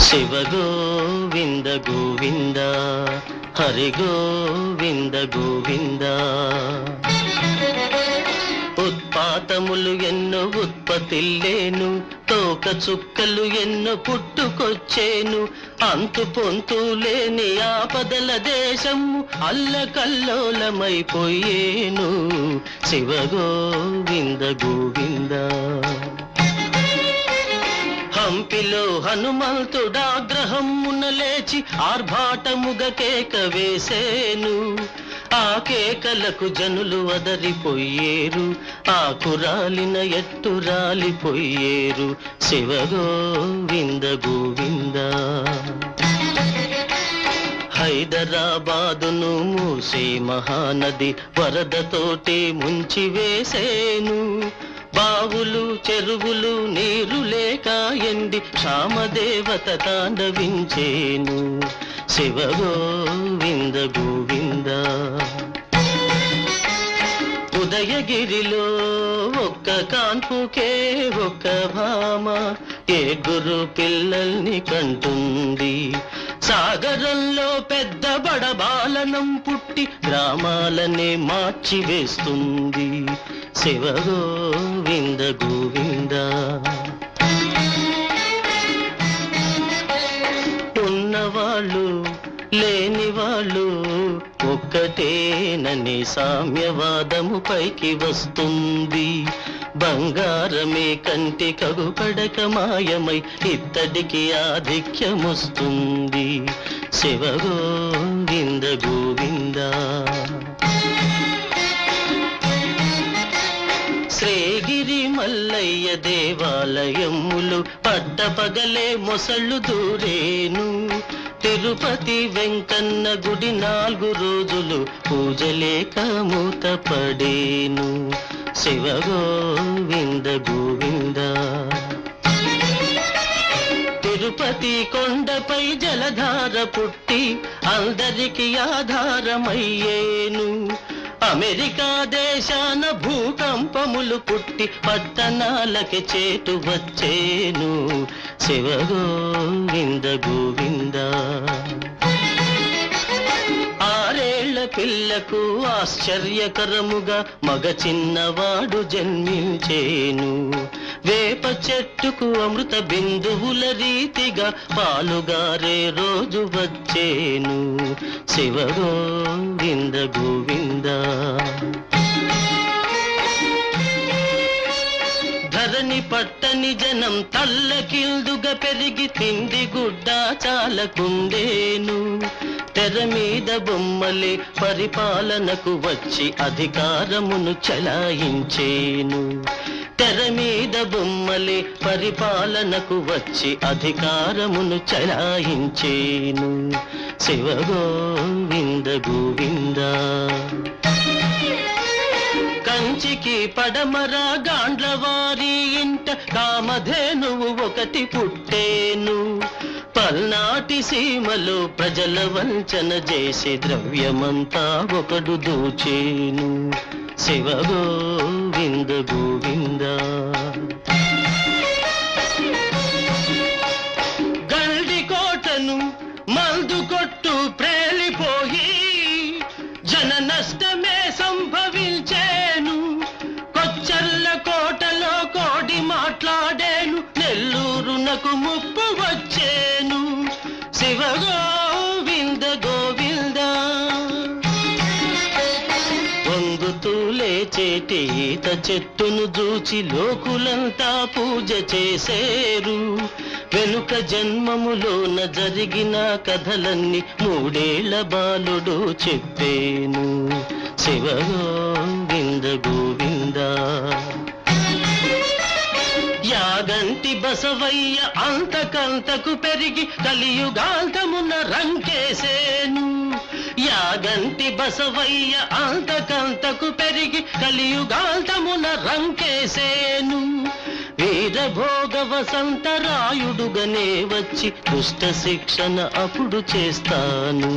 శివ గోవింద గోవింద హరి గోవింద గోవింద ఉత్పాతములు ఎన్నో ఉత్పత్తి లేను తో తోక చుక్కలు ఎన్నో పుట్టుకొచ్చేను. అంతు పొంతు లేని ఆపదల దేశము అల్లకల్లోలమైపోయేను. శివ గోవింద గోవింద. హంపిలో హనుమంతుడాగ్రహమున లేచి ఆర్భాటముగ కేక వేసేను. ఆ కేకలకు జనులు వదరిపోయేరు ఆ కురాలిన ఎట్టు రాలిపోయేరు శివగోవింద గోవింద గోవింద. హైదరాబాదును మూసే మహానది వరదతోటి ముంచి వేసేను. బావులు చెరువులు నీరు లేక ఎండి క్షామదేవత తాండవించేను. శివ గోవింద గోవింద. ఉదయగిరిలో ఒక్క కాన్పుకే ఒక్క భామ. ఏ గురు పిల్లల్ని కంటుంది? సాగరంలో పెద్ద బడబాలనం పుట్టి గ్రామాలనే మార్చివేస్తుంది. శివ గోవింద గోవింద. ఒక్కటేనని సామ్యవాదము పైకి వస్తుంది. బంగారమే కంటి కగుపడక మాయమై ఇత్తడికి ఆధిక్యమొస్తుంది. శివ గోవింద గోవింద. శ్రీగిరి మల్లయ్య దేవాలయములు పట్టపగలే మొసళ్ళు దూరేను. తిరుపతి వెంకన్న గుడి నాలుగు రోజులు పూజలేక మూతపడేను. శివ గోవింద గోవింద. తిరుపతి కొండపై జలధార పుట్టి అందరికి ఆధారమయ్యేను. అమెరికా దేశాన భూకంపములు పుట్టి పట్టణాలకి చేటు వచ్చేను. శివగోవింద గోవింద గోవింద. ఆరేళ్ళ పిల్లకు ఆశ్చర్యకరముగా మగ చిన్నవాడు జన్మించేను. వేప చెట్టుకు అమృత బిందువుల రీతిగా పాలుగారే రోజు వచ్చేను. శివగో గోవింద గోవింద. ధరణి పట్టని జనం తల్లకిల్దుగా పెరిగి తిండి గుడ్డ చాలకుండేను. తెర మీద బొమ్మలే పరిపాలనకు వచ్చి అధికారమును చలాయించేను. తెర మీద బొమ్మలే పరిపాలనకు వచ్చి అధికారమును చలాయించేను. శివ గోవింద గోవింద. కంచికి పడమర గాండ్లవారి ఇంట కామధేనువు ఒకటి పుట్టేను. పల్నాటి సీమలో ప్రజల వంచన చేసి ద్రవ్యమంతా ఒకడు దోచేను. శివ గోవింద గోవింద. గల్డి కోటను మందు కొట్టు ప్రేలిపోయి జన నష్టమే సంభవించేను. కొచ్చర్ల కోటలో కోడి మాట్లాడేను నెల్లూరునకు ముప్పు వచ్చేను. శివగో లేచేటి చెట్టును చూచి లోకులంతా పూజ చేసేరు. వెనుక జన్మములోన జరిగిన కథలన్నీ మూడేళ్ళ బాలుడు చెప్పేను. శివ గోవింద గోవింద. యాగంటి బసవయ్య అంతకంతకు పెరిగి కలియుగాంతమున రంకేసే బసవయ్య అంతకంతకు పెరిగి కలియుగాంతమున రంకేసేను. వీరభోగ వసంతరాయుడుగనే వచ్చి దుష్ట శిక్షణ అప్పుడు చేస్తాను.